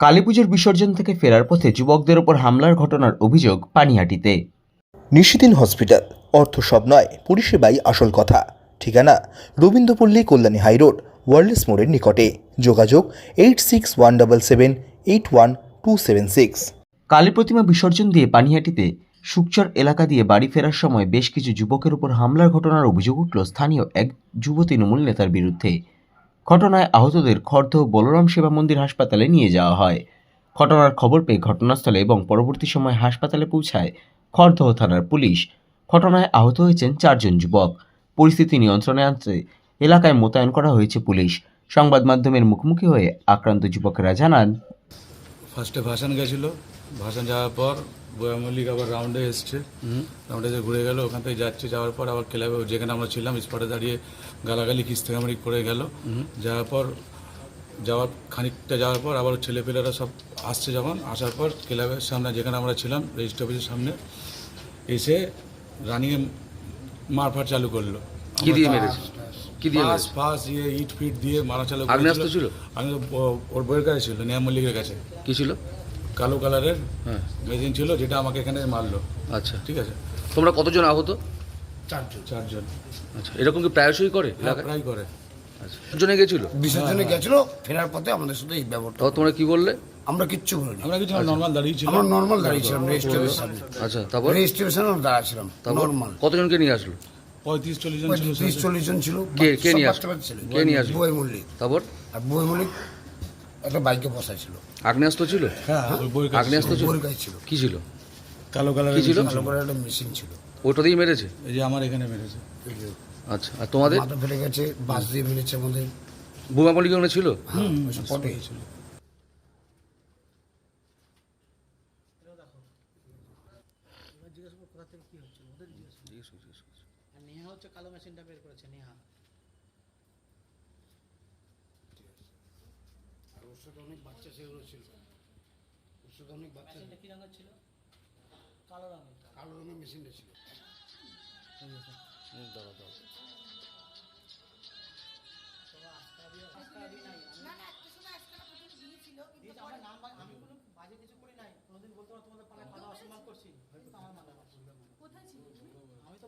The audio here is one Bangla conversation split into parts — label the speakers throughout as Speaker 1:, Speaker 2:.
Speaker 1: কালীপুজোর বিসর্জন থেকে ফেরার পথে যুবকদের ওপর হামলার ঘটনার অভিযোগ পানিহাটিতে।
Speaker 2: নিশিদিন হসপিটাল। অর্থ সব নয় পরিষেবাই আসল কথা। ঠিকানা রবীন্দ্রপল্লী কল্যাণী হাইরোড ওয়ার্ল্ডস মোড়ের নিকটে। যোগাযোগ eight six one double seven eight one two seven six.
Speaker 1: Kali প্রতিমা বিসর্জন দিয়ে পানিহাটিতে সুকচর এলাকা দিয়ে বাড়ি ফেরার সময় বেশ কিছু যুবকের উপর হামলার ঘটনার অভিযোগ উঠল স্থানীয় এক যুব তৃণমূল নেতার বিরুদ্ধে। ঘটনায় আহতদের খর্ধ বলরাম সেবা মন্দির হাসপাতালে নিয়ে যাওয়া হয়। ঘটনার খবর পেয়ে ঘটনাস্থলে এবং পরবর্তী সময় হাসপাতালে পৌঁছায় খর্ধ থানার পুলিশ। ঘটনায় আহত হয়েছেন চারজন যুবক। পরিস্থিতি নিয়ন্ত্রণে আনতে এলাকায় মোতায়েন করা হয়েছে পুলিশ। সংবাদ মাধ্যমের মুখোমুখি হয়ে আক্রান্ত যুবকেরা জানান
Speaker 3: ফার্স্টে ভাসান গেছিল। ভাসান যাওয়ার পর বয়া মল্লিক আবার রাউন্ডে এসছে। রাউন্ডে যে ঘুরে গেল ওখান থেকে যাচ্ছে যাওয়ার পর আবার ক্লাবে যেখানে আমরা ছিলাম স্পটে দাঁড়িয়ে গালাগালি কিস্তেকামারি করে গেল। যাওয়ার পর যাওয়ার খানিকটা যাওয়ার পর আবার ছেলেপেলেরা সব আসছে যখন। আসার পর ক্লাবের সামনে যেখানে আমরা ছিলাম রেজিস্ট্রি অফিসের সামনে এসে রানিংয়ে মারফাট চালু করল।
Speaker 4: কি দিয়ে মেরেছে? কি দিয়ে
Speaker 3: পাস
Speaker 4: মেরেছে
Speaker 3: পাস ইয়ে ইট ফিট দিয়ে মারা চালু
Speaker 4: আগ্নেয়াস্ত্র ছিল?
Speaker 3: আমি ওর বইয়ের কাছে ছিল নিয়াম মল্লিকের কাছে।
Speaker 4: কি ছিল?
Speaker 3: কালো কালারের
Speaker 4: হ্যাঁ।
Speaker 3: মেশিন ছিল যেটা আমাকে এখানে মারলো।
Speaker 4: আচ্ছা।
Speaker 3: ঠিক আছে?
Speaker 4: তোমরা কতজন আহত?
Speaker 3: চারজন। চারজন।
Speaker 4: আচ্ছা এরকম কি প্রায়শই করে
Speaker 3: হ্যাঁ, প্রায় করে।
Speaker 4: আচ্ছা জনে গেছিল?
Speaker 5: বিসর্জনে গেছিল ফেরার পথে আমাদের সাথে এই ব্যবহারটা
Speaker 4: তাও তোমরা কি বললে?
Speaker 5: আমরা কিচ্ছু বলিনি।
Speaker 3: আমরা কিছু নর্মাল দাঁড়িয়ে ছিলাম।
Speaker 5: আমরা নর্মাল দাঁড়িয়েছিলাম রেজিস্ট্রেশনের সামনে।
Speaker 4: আচ্ছা তারপর?
Speaker 5: রেজিস্ট্রেশনে
Speaker 4: তারপর?
Speaker 5: নর্মাল
Speaker 4: কতজনকে নিয়ে আসলো?
Speaker 3: পঁয়ত্রিশ চল্লিশ জন ছিল
Speaker 5: তিরিশ চল্লিশ জন ছিল।
Speaker 4: কে- কে নিয়ে আসলো?
Speaker 5: ছিল।
Speaker 4: কে নিয়ে আসলো?
Speaker 5: বুয়াই মল্লিক।
Speaker 4: তারপর?
Speaker 5: আর বুয়াই মল্লিক একটা বাইকে বসা ছিল।
Speaker 4: আগ্নেয়াস্ত্র ছিল?
Speaker 3: হ্যাঁ।
Speaker 4: আগ্নেয়াস্ত্র ছিল?
Speaker 5: ছিল।
Speaker 4: কি ছিল?
Speaker 3: কালো কালারের
Speaker 4: কি ছিল?
Speaker 5: ভালো করে একটা মেশিন ছিল।
Speaker 4: ওটা দিয়েই মেরেছে?
Speaker 3: এই যে আমার এখানে মেরেছে।
Speaker 4: আচ্ছা আর তোমাদের?
Speaker 5: মাথা ফেটে গেছে বাস দিয়ে মেরেছে আমাদের।
Speaker 4: বোমা পলি ওখানে ছিল?
Speaker 5: স্পটে
Speaker 3: ছিল।
Speaker 6: হচ্ছে কালো মেশিনটা বের করেছে নেহা।
Speaker 5: আর ওর সাথে অনেক বাচ্চা সেগুলো ছিল। ওর সাথে অনেক বাচ্চা
Speaker 6: মেশিনটা কি রঙের ছিল? কালো রঙের।
Speaker 5: কালো রঙের মেশিনটা ছিল।
Speaker 6: দিয়েছে, আমার আমি কোনো বাজে কিছু করি নাই। কোনোদিন বলতে পারো তোমাদের পাড়ায় খাওয়া অসম্মান করছি। হয়তো আমার মানে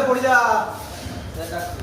Speaker 5: これじゃあ。やャ